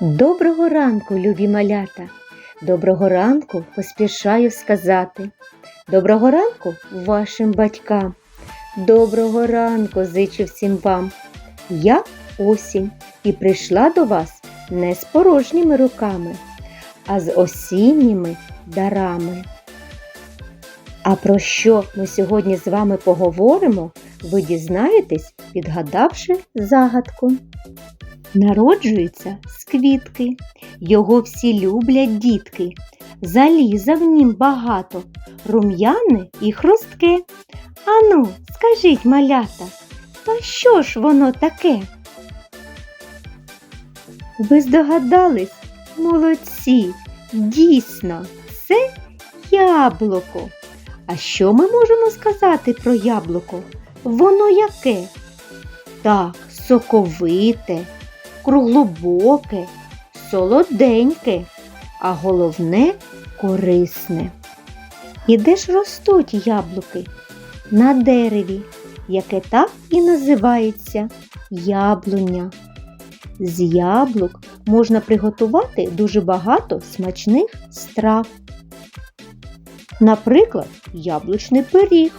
Доброго ранку, любі малята! Доброго ранку поспішаю сказати. Доброго ранку вашим батькам. Доброго ранку зичу всім вам. Я осінь і прийшла до вас не з порожніми руками, а з осінніми дарами. А про що ми сьогодні з вами поговоримо, ви дізнаєтесь, підгадавши загадку. Народжується з квітки, його всі люблять дітки. Заліза в нім багато, рум'яне і хрустке. Ану, скажіть, малята, а що ж воно таке? Ви здогадались? Молодці! Дійсно, це яблуко. А що ми можемо сказати про яблуко? Воно яке? Так, соковите, круглобоке, солоденьке, а головне корисне. І де ж ростуть яблуки? На дереві, яке так і називається яблуня. З яблук можна приготувати дуже багато смачних страв. Наприклад, яблучний пиріг.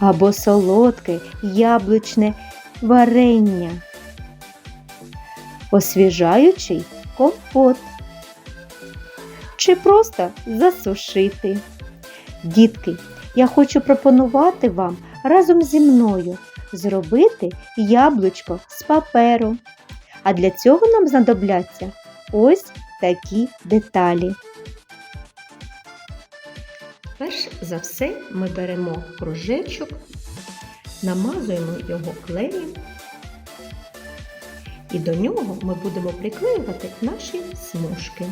Або солодке яблучне варення, освіжаючий компот. Чи просто засушити. Дітки, я хочу пропонувати вам разом зі мною зробити яблучко з паперу. А для цього нам знадобляться ось такі деталі. Перш за все ми беремо кружечок, намазуємо його клеєм і до нього ми будемо приклеювати наші смужки.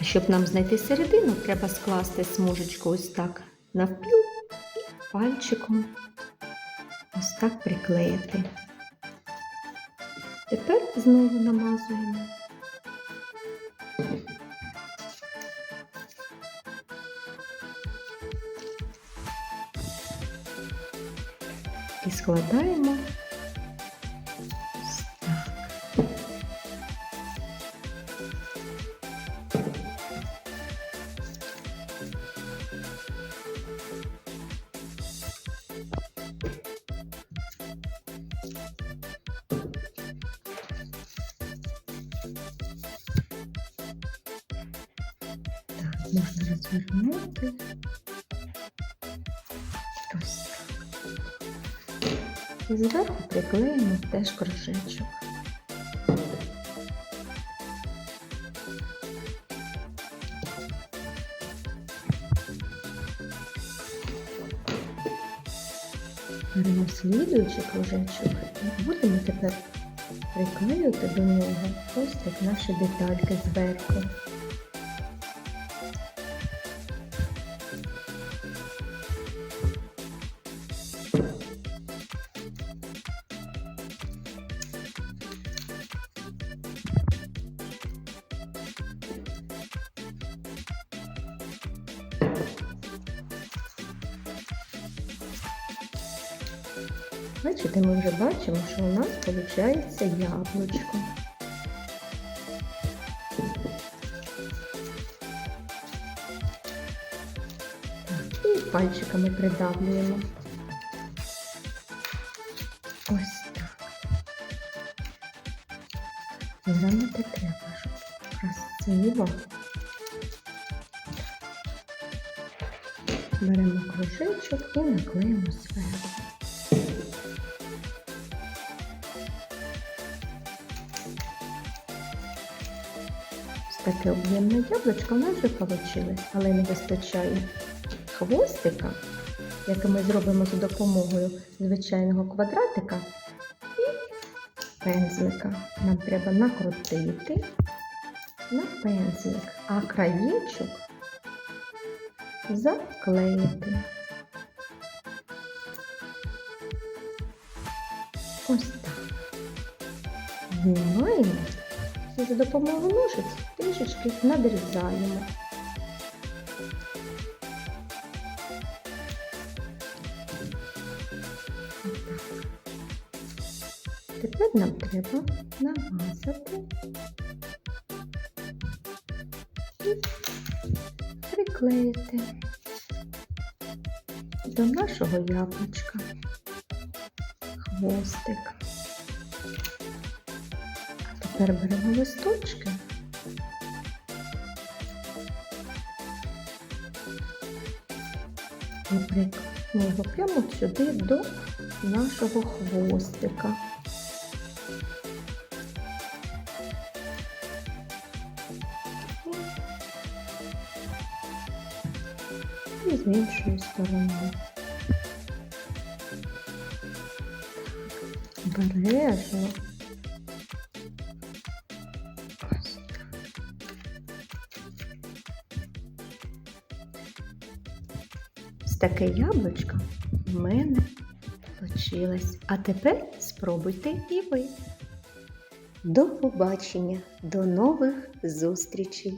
Щоб нам знайти середину, треба скласти смужечку ось так навпіл і пальчиком ось так приклеїти. Тепер знову намазуємо. І складаємо ось так. Так, можна. І зверху приклеїмо теж кружечок. Беремо слідуючий кружечок і будемо тепер приклеювати до нього ось так наші детальки зверху. Бачите, ми вже бачимо, що у нас виходить яблучко. І пальчиками придавлюємо. Ось так. Замити треба, щоб красиво. Беремо кружечок і наклеїмо зверху. Таке об'ємне яблучко в вже вийшло, але не вистачає хвостика, який ми зробимо за допомогою звичайного квадратика і пензлика. Нам треба накрутити на пензлик, а краєчок заклеїти. Ось так. Знімаємо за допомогою ножиць трішечки надрізаємо. Тепер нам треба намазати і приклеїти до нашого яблучка хвостик. Тепер беремо листочки. І його прямо сюди до нашого хвостика. І з іншої сторони. Обережно. Таке яблучко в мене вийшло. А тепер спробуйте і ви. До побачення, до нових зустрічей!